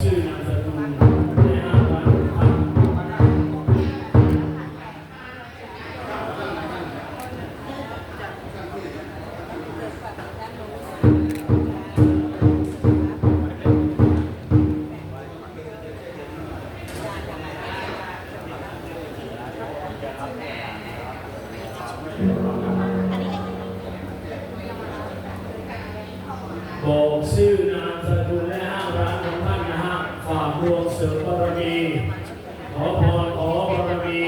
บอกชื่อนามส วงเสริมบารมีขอพรขอบารมี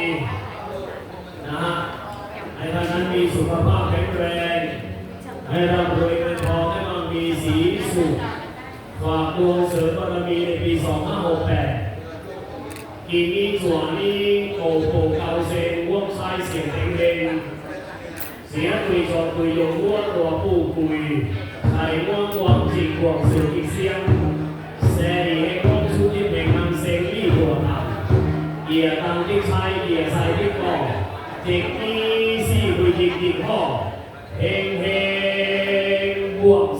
นะฮะให้ท่านนั้นมีสุขภาพแข็งแรง ให้ร่ำรวยเงินทองให้มั่งมีสีสุขฝากดวงเสริมบารมีในปี 2568กีนี้จั่วนี้โกโกเกาเซงว่วงซ้ายเสียงเต็งเต็งเสียคุยจอคุยยงวัวตัวผู้คุยไทยว่างวางจิกวางสุกิเสียง ด็กนี้สี่คุยจิกจิงพ่อเฮงเฮงบวก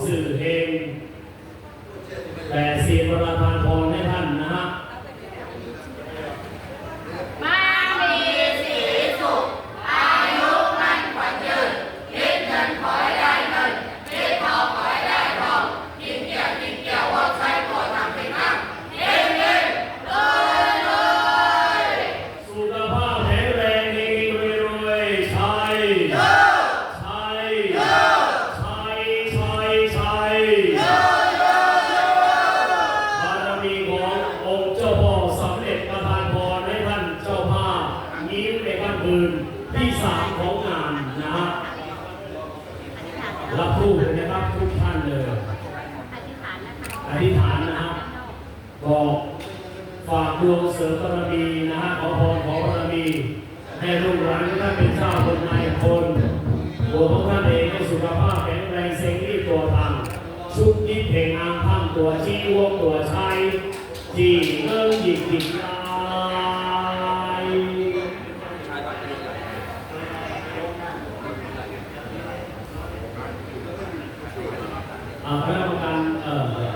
สื่อเฮง ญ่บ้านเมือนที่สามของงานนะฮะรับผู้นะครับทุกท่านเลยอธิษฐานนะครับบอกฝากดวงเสริมบารมีนะฮะขอพรขอบารมีให้ลูกหลานท่านเป็นเจ้าวคนนายคนตัวพวกท่านเองสุขภาพแข็งแรงเซ็งรีบตัวทางชุดนี้เพลงอางพังตัวชี้วงตัวชัยจีเอิ้งหยิบหยิบ คณะกรรมการ